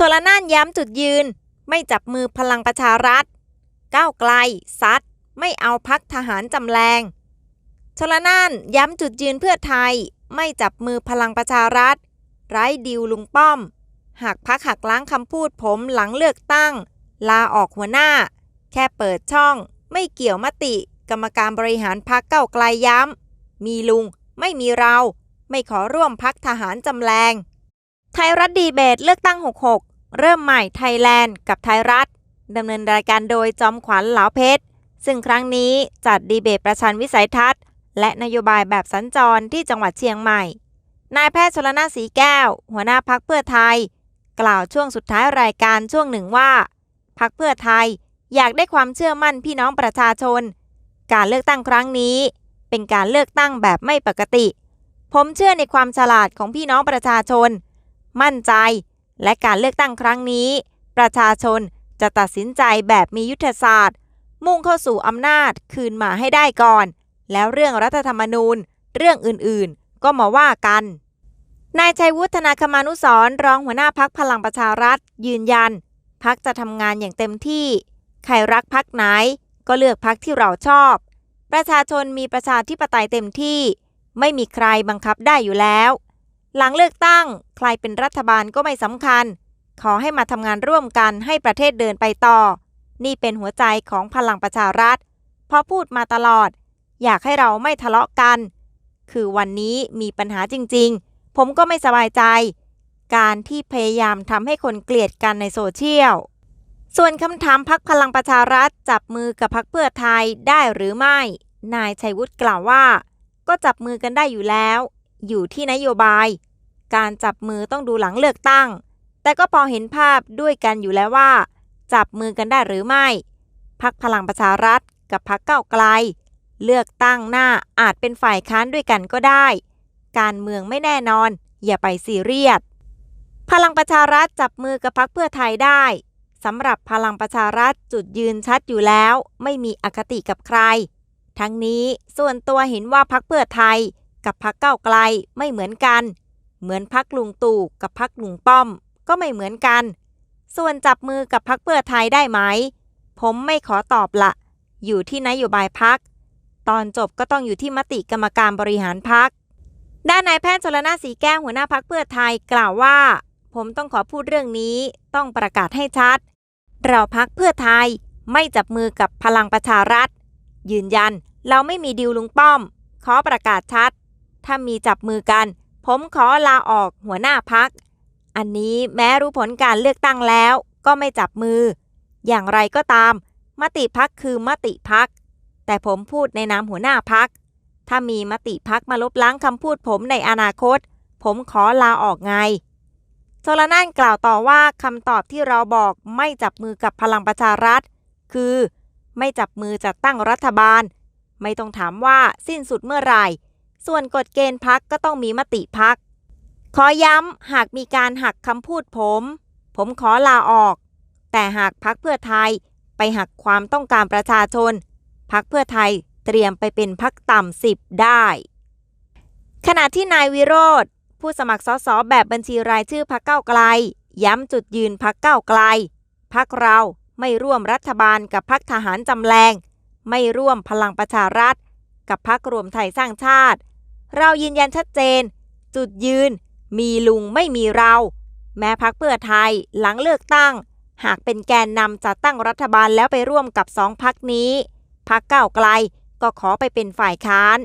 ชลน่านย้ำจุดยืน ไม่จับมือพลังประชารัฐ ก้าวไกล ซัด ไม่เอาพักทหารจำแรงชลน่านย้ำจุดยืนเพื่อไทย ไม่จับมือพลังประชารัฐ ไร้ดิวลุงป้อม หากพักหักล้างคำพูดผมหลังเลือกตั้ง ลาออกหัวหน้า แค่เปิดช่อง ไม่เกี่ยวมติ กรรมการบริหารพักเก้าไกลย้ำ มีลุง ไม่มีเรา ไม่ขอร่วมพักทหารจำแรง ไทยรัฐดีเบตเลือกตั้ง 66 เริ่มใหม่ไทยแลนด์กับไทยรัฐดำเนินรายการโดยจอมขวัญเหลาเพชร ซึ่งครั้งนี้จัดดีเบตประชันวิสัยทัศน์ และนโยบายแบบสัญจรที่จังหวัดเชียงใหม่ นายแพทย์ชลนาสีแก้ว หัวหน้าพักเพื่อไทย กล่าวช่วงสุดท้ายรายการช่วงหนึ่งว่าพักเพื่อไทยอยากได้ความเชื่อมั่นพี่น้องประชาชน การเลือกตั้งครั้งนี้ เป็นการเลือกตั้งแบบไม่ปกติ ผมเชื่อในความฉลาดของพี่น้องประชาชน มั่นใจ และการเลือกตั้งครั้งนี้ ประชาชนจะตัดสินใจแบบมียุทธศาสตร์ มุ่งเข้าสู่อำนาจคืนมาให้ได้ก่อน แล้วเรื่องรัฐธรรมนูญ เรื่องอื่นๆ ก็มาว่ากัน นายชัยวุฒนาคมานุสรรองหัวหน้าพักพลังประชารัฐ ยืนยัน พักจะทำงานอย่างเต็มที่ ใครรักพักไหน ก็เลือกพักที่เราชอบ ประชาชนมีประชาธิปไตยเต็มที่ ไม่มีใครบังคับได้อยู่แล้ว หลังเลือกตั้ง ใครเป็นรัฐบาลก็ไม่สำคัญ ขอให้มาทำงานร่วมกันให้ประเทศเดินไปต่อ นี่เป็นหัวใจของพลังประชารัฐพราะพูดมาตลอด อยากให้เราไม่ทะเลาะกัน คือวันนี้มีปัญหาจริงๆ ผมก็ไม่สบายใจ การที่พยายามทำให้คนเกลียดกันในโซเชียล ส่วนคำถามพักพลังประชารัฐจับมือกับพักเพื่อไทยได้หรือไม่ นายชัยวุฒิกล่าวว่า ก็จับมือกันได้อยู่แล้ว อยู่ที่นโยบาย การจับมือต้องดูหลังเลือกตั้ง แต่ก็พอเห็นภาพด้วยกันอยู่แล้วว่า จับมือกันได้หรือไม่ พักพลังประชารัฐ กับพักเก้าไกล เลือกตั้งหน้าอาจเป็นฝ่ายค้านด้วยกันก็ได้ การเมืองไม่แน่นอน อย่าไปซีเรียส พลังประชารัฐจับมือกับพักเพื่อไทยได้สำหรับพลังประชารัฐจุดยืนชัดอยู่แล้ว ไม่มีอคติกับใคร ทั้งนี้ส่วนตัวเห็นว่าพักเพื่อไทย กับพักเก้าไกลไม่เหมือนกัน เหมือนพักลุงตู่กับพักลุงป้อม ก็ไม่เหมือนกัน ส่วนจับมือกับพักเพื่อไทยได้ไหม ผมไม่ขอตอบละ อยู่ที่นโยบายพัก ตอนจบก็ต้องอยู่ที่มติกรรมการบริหารพัก ด้านนายแพทย์ชลนาสีแก้วหัวหน้าพักเพื่อไทยกล่าวว่า ผมต้องขอพูดเรื่องนี้ต้องประกาศให้ชัด เราพักเพื่อไทยไม่จับมือกับพลังประชารัฐ ยืนยันเราไม่มีดิวลุงป้อมขอประกาศชัด ถ้ามีจับมือกัน ผมขอลาออกหัวหน้าพัก อันนี้แม้รู้ผลการเลือกตั้งแล้วก็ไม่จับมือ อย่างไรก็ตาม มติพักคือมติพัก แต่ผมพูดในนามหัวหน้าพัก ถ้ามีมติพักมาลบล้างคำพูดผมในอนาคต ผมขอลาออกไงโซลนานกล่าวต่อว่าคำตอบที่เราบอกไม่จับมือกับพลังประชารัฐ คือ ไม่จับมือจัดตั้งรัฐบาล ไม่ต้องถามว่าสิ้นสุดเมื่อไหร่ ส่วนกฎเกณฑ์พักก็ต้องมีมติพัก ขอย้ำหากมีการหักคำพูดผม ผมขอลาออก แต่หากพักเพื่อไทยไปหักความต้องการประชาชน พักเพื่อไทยเตรียมไปเป็นพักต่ำสิบได้ ขณะที่นายวิโรธผู้สมัครสสแบบบัญชีรายชื่อพักเก้าไกล ย้ำจุดยืนพักเก้าไกล พักเราไม่ร่วมรัฐบาลกับพักทหารจำแรง ไม่ร่วมพลังประชารัฐ กับพักรวมไทยสร้างชาติ เรายืนยันชัดเจน จุดยืน มีลุงไม่มีเรา แม้พักเพื่อไทยหลังเลือกตั้ง หากเป็นแกนนำจัดตั้งรัฐบาลแล้วไปร่วมกับสองพักนี้พักเก้าไกลก็ขอไปเป็นฝ่ายค้าน